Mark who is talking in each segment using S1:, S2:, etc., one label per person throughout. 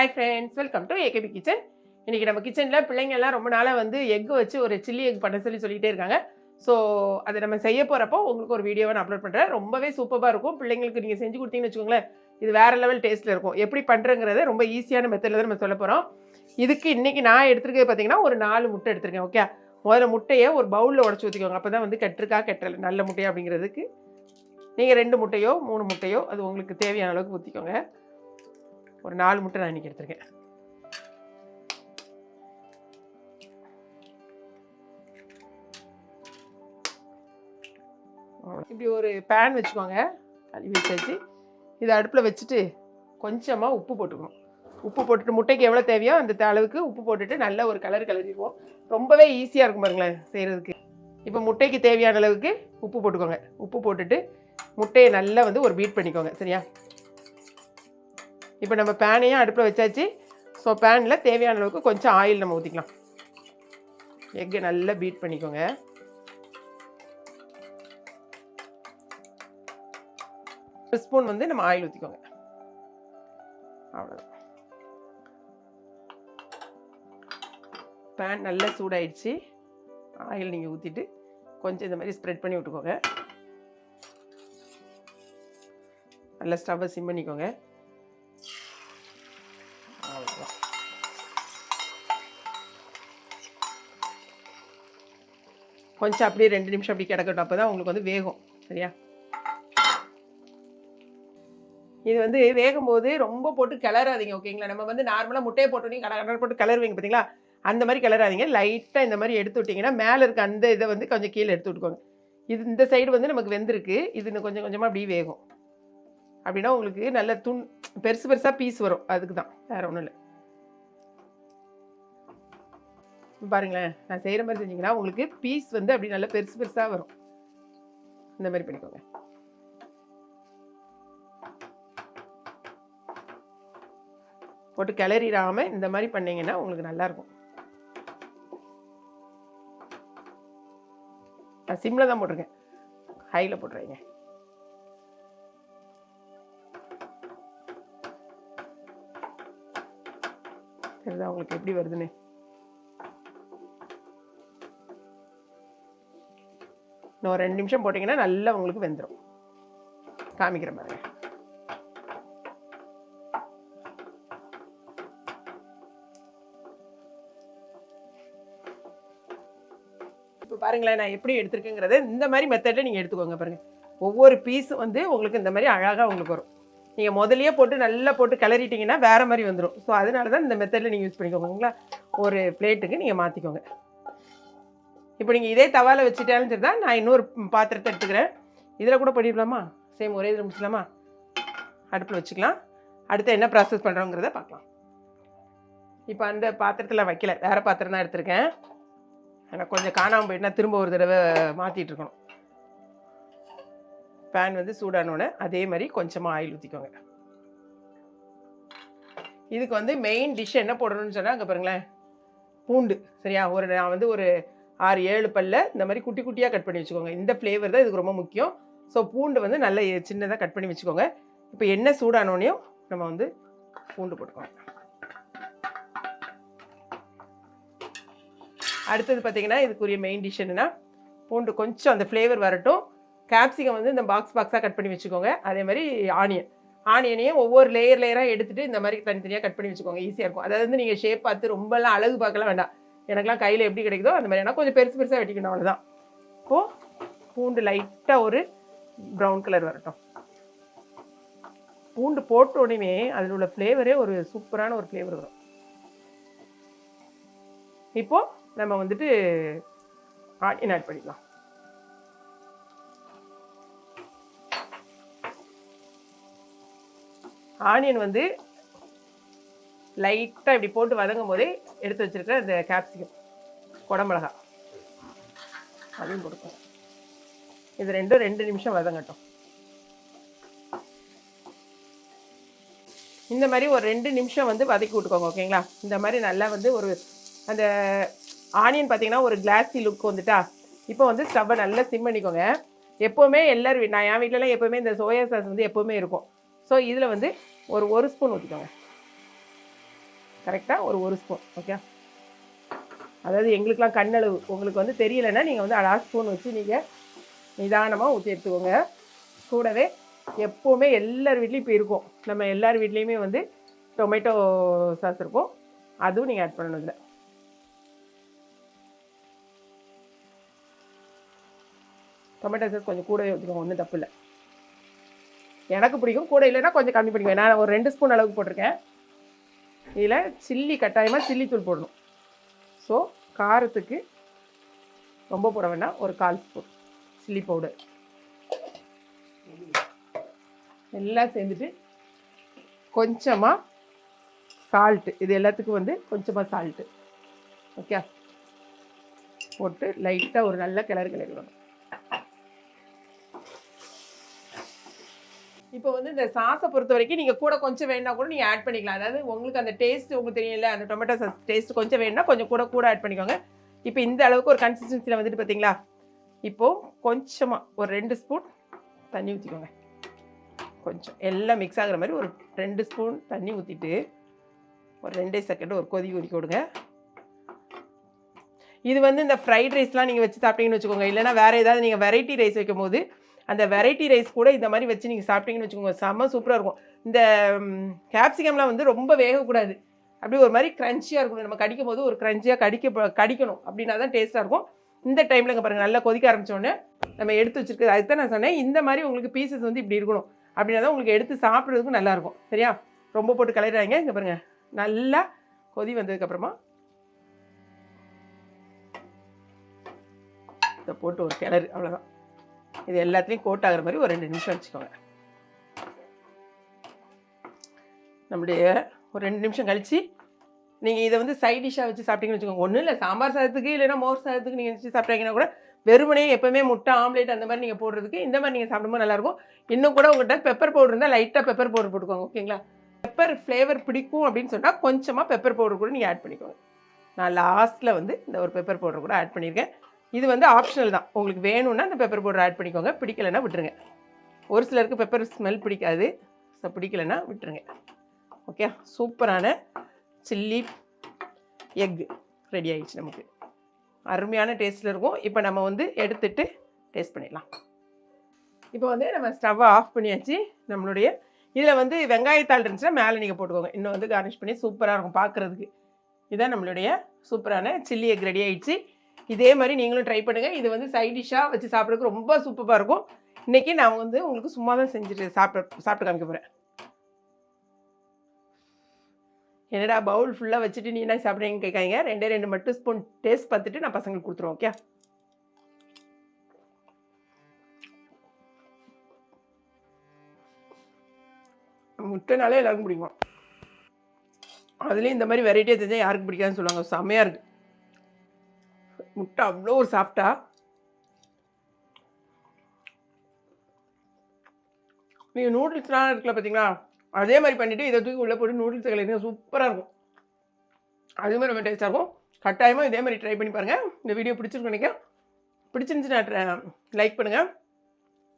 S1: Hi friends welcome to AKB kitchen இன்றைக்கி நம்ம கிச்சனில் பிள்ளைங்கள்லாம் ரொம்ப நாளாக வந்து எக் வச்சு ஒரு சில்லி எக் பண்ண சொல்லி சொல்லிகிட்டே இருக்காங்க. ஸோ அதை நம்ம செய்ய போகிறப்போ உங்களுக்கு ஒரு வீடியோவை நான் அப்லோட் பண்ணுறேன் ரொம்பவே சூப்பராக இருக்கும். பிள்ளைங்களுக்கு நீங்கள் செஞ்சு கொடுத்தீங்கன்னு வச்சுக்கோங்களேன் இது வேறு லெவல் டேஸ்ட்டில் இருக்கும். எப்படி பண்ணுறங்கிறத ரொம்ப ஈஸியான மெத்தடில் தான் நம்ம சொல்ல போகிறோம் இதுக்கு இன்றைக்கி நான் எடுத்துருக்கிறது பார்த்தீங்கன்னா ஒரு நாலு முட்டை எடுத்துருக்கேன் ஓகே முதல்ல முட்டையை ஒரு பவுலில் உடச்சி ஊற்றிக்கோங்க அப்போ தான் வந்து கெட்டிருக்கா கெட்டல நல்ல முட்டையா அப்படிங்கிறதுக்கு. நீங்கள் ரெண்டு முட்டையோ மூணு முட்டையோ அது உங்களுக்கு தேவையான அளவுக்கு ஊற்றிக்கோங்க ஒரு நாலு முட்டை நான் இன்றைக்கி எடுத்திருக்கேன். இப்படி ஒரு பேன் வச்சுக்கோங்க. கழுவி வச்சாச்சு. இதை அடுப்பில் வச்சுட்டு கொஞ்சமாக உப்பு போட்டுக்கணும். உப்பு போட்டுட்டு முட்டைக்கு எவ்வளோ தேவையோ அந்த அளவுக்கு உப்பு போட்டுட்டு நல்ல ஒரு கலர் கலரிடுவோம். ரொம்பவே ஈஸியாக இருக்கும் பாருங்களேன் செய்கிறதுக்கு இப்போ முட்டைக்கு தேவையான அளவுக்கு உப்பு போட்டுக்கோங்க. உப்பு போட்டுட்டு முட்டையை நல்லா வந்து ஒரு பீட் பண்ணிக்கோங்க. சரியா? இப்போ நம்ம பேனையும் அடுப்பில் வச்சாச்சு. ஸோ பேனில் தேவையான அளவுக்கு கொஞ்சம் ஆயில் நம்ம ஊற்றிக்கலாம் எக்கை நல்லா பீட் பண்ணிக்கோங்க. ஒரு ஸ்பூன் வந்து நம்ம ஆயில் ஊற்றிக்கோங்க அவ்வளோதான் பேன் நல்லா சூடாயிடுச்சு. ஆயில் நீங்கள் ஊற்றிட்டு கொஞ்சம் இந்த மாதிரி ஸ்ப்ரெட் பண்ணி விட்டுக்கோங்க. நல்லா ஸ்டவ்வை சிம் பண்ணிக்கோங்க. அவ்வளோதான் கொஞ்சம் அப்படியே ரெண்டு நிமிஷம் அப்படி கிடக்கட்டும். அப்போ தான் உங்களுக்கு வந்து வேகும். சரியா? இது வந்து வேகும்போது ரொம்ப போட்டு கிளறாதீங்க ஓகேங்களா நம்ம வந்து நார்மலாக முட்டையை போட்டோன்னே கடை கடை போட்டு கிளறுவீங்க பார்த்தீங்களா அந்த மாதிரி கிளறாதீங்க. லைட்டாக இந்த மாதிரி எடுத்து விட்டிங்கன்னா மேலே இருக்க அந்த இதை வந்து கொஞ்சம் கீழே எடுத்து விட்டுக்கோங்க. இது இந்த சைடு வந்து நமக்கு வெந்திருக்கு. இது இன்னும் கொஞ்சம் கொஞ்சமாக அப்படியே வேகும். அப்படின்னா உங்களுக்கு நல்ல துண் பெருசு பெருசாக பீஸ் வரும். அதுக்கு தான் வேறு ஒன்றும் இல்லை. பாருங்களேன். நான் செய்கிற மாதிரி செஞ்சீங்கன்னா உங்களுக்கு பீஸ் வந்து அப்படி நல்லா பெருசு பெருசாக வரும். இந்த மாதிரி பண்ணிக்கோங்க. போட்டு கிளறிடாமல் இந்த மாதிரி பண்ணிங்கன்னா உங்களுக்கு நல்லாயிருக்கும் நான் சிம்மில் தான் போட்டிருக்கேன். ஹையில் போட்டுறீங்க வருது உங்களுக்கு எப்படி வருதுன்னு? இன்னும் ஒரு ரெண்டு நிமிஷம் போட்டிங்கன்னா நல்லா உங்களுக்கு வெந்துடும் காமிக்கிற பாருங்க. இப்போ பாருங்களேன் நான் எப்படி எடுத்திருக்கேங்கிறத இந்த மாதிரி மெத்தடில் நீங்கள் எடுத்துக்கோங்க பாருங்கள் ஒவ்வொரு பீஸும் வந்து உங்களுக்கு இந்த மாதிரி அழகாக உங்களுக்கு வரும். நீங்கள் முதலையே போட்டு நல்லா போட்டு கிளறிட்டீங்கன்னா வேறு மாதிரி வந்துடும் ஸோ அதனால தான் இந்த மெத்தடில் நீங்கள் யூஸ் பண்ணிக்கோங்களா ஒரு பிளேட்டுக்கு நீங்கள் மாற்றிக்கோங்க இப்போ நீங்கள் இதே தவால வச்சுட்டாலும் சரி தான் நான் இன்னொரு பாத்திரத்தை எடுத்துக்கிறேன். இதில் கூட பண்ணிடலாமா? சேம் ஒரே இதில் முடிச்சலாமா அடுப்பில் வச்சுக்கலாம். அடுத்து என்ன ப்ராசஸ் பண்ணுறோங்கிறத பார்க்கலாம். இப்போ அந்த பாத்திரத்தில் வைக்கல. வேறு பாத்திரம் தான் எடுத்திருக்கேன். எனக்கு கொஞ்சம் காணாமல் போயிட்டுனா திரும்ப ஒரு தடவை மாற்றிட்டு இருக்கணும். பேன் வந்து சூடானோடனே அதே மாதிரி கொஞ்சமாக ஆயில் ஊற்றிக்கோங்க இதுக்கு வந்து மெயின் டிஷ் என்ன போடணும்னு சொன்னால் அங்கே பாருங்களேன் பூண்டு சரியா? ஒரு நான் வந்து ஒரு ஆறு ஏழு பல்ல இந்த மாதிரி குட்டி குட்டியாக கட் பண்ணி வச்சுக்கோங்க. இந்த ஃப்ளேவர் தான் இதுக்கு ரொம்ப முக்கியம். ஸோ பூண்டு வந்து நல்ல சின்னதாக கட் பண்ணி வச்சுக்கோங்க. இப்போ என்ன சூடானோடனையும் நம்ம வந்து பூண்டு போட்டுக்கோங்க அடுத்தது பார்த்தீங்கன்னா இதுக்குரிய மெயின் டிஷ் என்னன்னா பூண்டு கொஞ்சம் அந்த ஃப்ளேவர் வரட்டும். கேப்சிகம் வந்து இந்த பாக்ஸ் பாக்ஸாக கட் பண்ணி வச்சுக்கோங்க. அதே மாதிரி ஆனியன் ஆனியனையும் ஒவ்வொரு லேயர் லேயராக எடுத்துகிட்டு இந்த மாதிரி தனித்தனியாக கட் பண்ணி வச்சுக்கோங்க. ஈஸியாக இருக்கும். அதாவது வந்து நீங்கள் ஷேப் பார்த்து ரொம்பலாம் அழகு பார்க்கலாம் வேண்டாம். எனக்கெல்லாம் கையில் எப்படி கிடைக்குதோ அந்த மாதிரி ஆனால் கொஞ்சம் பெருசு பெருசாக வெட்டிக்கணும். அவ்வளோதான் இப்போது பூண்டு லைட்டாக ஒரு ப்ரௌன் கலர் வரட்டும். பூண்டு போட்ட உடனே அதில் உள்ள ஃப்ளேவரே ஒரு சூப்பரான ஒரு ஃப்ளேவர் வரும். இப்போது நம்ம வந்துட்டு ஆனியன் ஆட் பண்ணிக்கலாம். ஆனியன் வந்து லைட்டாக இப்படி போட்டு வதங்கும் போதே எடுத்து வச்சிருக்கிற இந்த கேப்சிகம் குடமிளகா. அதையும் கொடுக்கும் இது ரெண்டும் ரெண்டு நிமிஷம் வதங்கட்டும். இந்த மாதிரி ஒரு ரெண்டு நிமிஷம் வந்து வதக்கி விட்டுக்கோங்க ஓகேங்களா? இந்த மாதிரி நல்லா வந்து ஒரு அந்த ஆனியன் பார்த்தீங்கன்னா ஒரு கிளாஸி லுக் வந்துட்டா? இப்போ வந்து ஸ்டவ்வை நல்லா சிம் பண்ணிக்கோங்க. எப்போவுமே எல்லோரும் நான் என் வீட்டிலலாம் எப்போவுமே இந்த சோயா சாஸ் வந்து எப்போவுமே இருக்கும். ஸோ இதில் வந்து ஒரு ஒரு ஸ்பூன் ஊற்றிக்கோங்க கரெக்டாக ஒரு ஒரு ஸ்பூன் ஓகே அதாவது எங்களுக்கெலாம் கண்ணளவு உங்களுக்கு வந்து தெரியலைன்னா நீங்கள் வந்து அரை ஸ்பூன் வச்சு நீங்கள் நிதானமாக ஊற்றி எடுத்துக்கோங்க. கூடவே எப்போவுமே எல்லார் வீட்லேயும் இப்போ இருக்கும். நம்ம எல்லார் வீட்லேயுமே வந்து டொமேட்டோ சாஸ் இருக்கும். அதுவும் நீங்கள் ஆட் பண்ணணும் இதில். டொமேட்டோ சாஸ் கொஞ்சம் கூடவே ஊற்றிக்கோங்க ஒன்றும் தப்பு இல்லை. எனக்கு பிடிக்கும். கூட இல்லைன்னா கொஞ்சம் கம்மி பண்ணிக்குவேன். நான் ஒரு ரெண்டு ஸ்பூன் அளவுக்கு போட்டிருக்கேன். இதில் சில்லி கட்டாயமாக சில்லி தூள் போடணும். ஸோ காரத்துக்கு ரொம்ப போட வேண்டாம். ஒரு கால் ஸ்பூன் சில்லி பவுடர். எல்லாம் சேர்ந்துட்டு கொஞ்சமாக சால்ட்டு இது எல்லாத்துக்கும் வந்து கொஞ்சமாக சால்ட்டு ஓகே போட்டு லைட்டாக ஒரு நல்ல கிளறு கிளறிடணும். இப்போ வந்து இந்த சாஸை பொறுத்த வரைக்கும் நீங்கள் கூட கொஞ்சம் வேணா கூட நீங்கள் ஆட் பண்ணிக்கலாம். அதாவது உங்களுக்கு அந்த டேஸ்ட் உங்களுக்கு தெரியல அந்த டொமேட்டோ சாஸ் டேஸ்ட் கொஞ்சம் வேணும்னா கொஞ்சம் கூட கூட ஆட் பண்ணிக்கோங்க. இப்போ இந்த அளவுக்கு ஒரு கன்சிஸ்டன்சியில் வந்துட்டு பார்த்தீங்களா இப்போது கொஞ்சமாக ஒரு ரெண்டு ஸ்பூன் தண்ணி ஊற்றிக்கோங்க கொஞ்சம் எல்லாம் மிக்ஸ் ஆகுற மாதிரி ஒரு ரெண்டு ஸ்பூன் தண்ணி ஊற்றிட்டு ஒரு ரெண்டே செகண்ட் ஒரு கொதி கொதிக்க விடுங்க இது வந்து இந்த ஃப்ரைட் ரைஸ்லாம் நீங்கள் வச்சு சாப்பிட்டீங்கன்னு வச்சுக்கோங்க. இல்லைன்னா வேறு ஏதாவது நீங்கள் வெரைட்டி ரைஸ் வைக்கும் போது அந்த வெரைட்டி ரைஸ் கூட இந்த மாதிரி வச்சு நீங்கள் சாப்பிட்டீங்கன்னு வச்சுக்கோங்க. செம்ம சூப்பராக இருக்கும். இந்த கேப்சிகம்லாம் வந்து ரொம்ப வேகக்கூடாது. அப்படி ஒரு மாதிரி க்ரன்ச்சியாக இருக்கணும். நம்ம கடிக்கும் போது ஒரு க்ரன்ச்சியாக கடிக்க கடிக்கணும் அப்படின்னா தான் டேஸ்ட்டாக இருக்கும். இந்த டைமில் இங்கே பாருங்கள் நல்லா கொதிக்க ஆரம்பிச்சோடனே நம்ம எடுத்து வச்சுருக்கிறது அதுக்கு தான் நான் சொன்னேன் இந்த மாதிரி உங்களுக்கு பீசஸ் வந்து இப்படி இருக்கணும் அப்படின்னா தான் உங்களுக்கு எடுத்து சாப்பிட்றதுக்கும் நல்லாயிருக்கும் சரியா? ரொம்ப போட்டு கலையிறாங்க இங்கே பாருங்கள் நல்லா கொதி வந்ததுக்கப்புறமா இதை போட்டு ஒரு கிளறு அவ்வளோதான் இது எல்லாத்துலேயும் கோட் ஆகிற மாதிரி ஒரு ரெண்டு நிமிஷம் வச்சுக்கோங்க. நம்முடைய ஒரு ரெண்டு நிமிஷம் கழித்து நீங்கள் இதை வந்து சைட் டிஷ்ஷாக வச்சு சாப்பிட்டீங்கன்னு வச்சுக்கோங்க. ஒன்றும் இல்லை சாம்பார் சாதத்துக்கு இல்லைன்னா மோர் சாதத்துக்கு நீங்கள் வச்சு சாப்பிட்டீங்கன்னா கூட வெறுமனே எப்போவுமே முட்டை ஆம்லேட் அந்த மாதிரி நீங்கள் போடுறதுக்கு இந்த மாதிரி நீங்கள் சாப்பிடும்போது நல்லாயிருக்கும். இன்னும் கூட உங்கள்கிட்ட பெப்பர் பவுடர் இருந்தால் லைட்டாக பெப்பர் பவுடர் போட்டுக்கோங்க ஓகேங்களா? பெப்பர் ஃப்ளேவர் பிடிக்கும் அப்படின்னு சொன்னால் கொஞ்சமாக பெப்பர் பவுடர் கூட நீங்கள் ஆட் பண்ணிக்கோங்க. நான் லாஸ்ட்டில் வந்து இந்த ஒரு பெப்பர் பவுடர் கூட ஆட் பண்ணியிருக்கேன். இது வந்து ஆப்ஷனல் தான். உங்களுக்கு வேணும்னா அந்த பெப்பர் பவுடர் ஆட் பண்ணிக்கோங்க. பிடிக்கலைன்னா விட்டுருங்க. ஒரு சிலருக்கு பெப்பர் ஸ்மெல் பிடிக்காது. ஸோ பிடிக்கலைன்னா விட்டுருங்க. ஓகே சூப்பரான சில்லி எக் ரெடி ஆகிடுச்சு நமக்கு. அருமையான டேஸ்ட்டில் இருக்கும். இப்போ நம்ம வந்து எடுத்துட்டு டேஸ்ட் பண்ணிடலாம். இப்போ வந்து நம்ம ஸ்டவ்வை ஆஃப் பண்ணியாச்சு. நம்மளுடைய இதில் வந்து வெங்காயத்தாள் இருந்துச்சுன்னா மேலே நீங்கள் போட்டுக்கோங்க. இன்னும் வந்து கார்னிஷ் பண்ணி சூப்பராக இருக்கும் பார்க்குறதுக்கு இதான் நம்மளுடைய சூப்பரான சில்லி எக் ரெடி ஆகிடுச்சு இதே மாதிரி நீங்களும் ட்ரை பண்ணுங்கள் இது வந்து சைட் டிஷ்ஷாக வச்சு சாப்பிட்றதுக்கு ரொம்ப சூப்பராக இருக்கும். இன்றைக்கி நான் வந்து உங்களுக்கு சும்மா தான் செஞ்சுட்டு சாப்பிட்டு சாப்பிட்டு காமிக்க போகிறேன் என்னடா பவுல் ஃபுல்லாக வச்சுட்டு நீ என்ன சாப்பிட்றீங்கன்னு கேட்காங்க ரெண்டே ரெண்டு மட்டும் ஸ்பூன் டேஸ்ட் பார்த்துட்டு நான் பசங்களுக்கு கொடுத்துருவோம் ஓகே முட்டைனாலே எல்லாருக்கும் பிடிக்கும். அதுலேயும் இந்த மாதிரி வெரைட்டியாக தெரிஞ்சால் யாருக்கு பிடிக்காதுன்னு சொல்லுவாங்க. செம்மையாக இருக்குது முட்டை அவ்வளோ ஒரு சாப்பிட்டா நீங்கள் நூடுல்ஸ்லாம் இருக்குல்ல பார்த்தீங்களா அதே மாதிரி பண்ணிவிட்டு இதை தூக்கி உள்ளே போட்டு நூடுல்ஸ் கலந்து சூப்பராக இருக்கும். அதே மாதிரி ரொம்ப டேஸ்ட்டாக இருக்கும். கட்டாயமாக இதே மாதிரி ட்ரை பண்ணி பாருங்கள் இந்த வீடியோ பிடிச்சிருக்கும் நினைக்கிறேன். பிடிச்சிருந்துச்சுன்னா லைக் பண்ணுங்கள்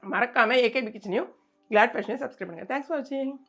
S1: மறக்காமல் ஏகேபி கிச்சனையும் கிளாட் ஃபேஷனையும் சப்ஸ்கிரைப் பண்ணுங்கள் தேங்க்ஸ் ஃபார் வாட்சிங்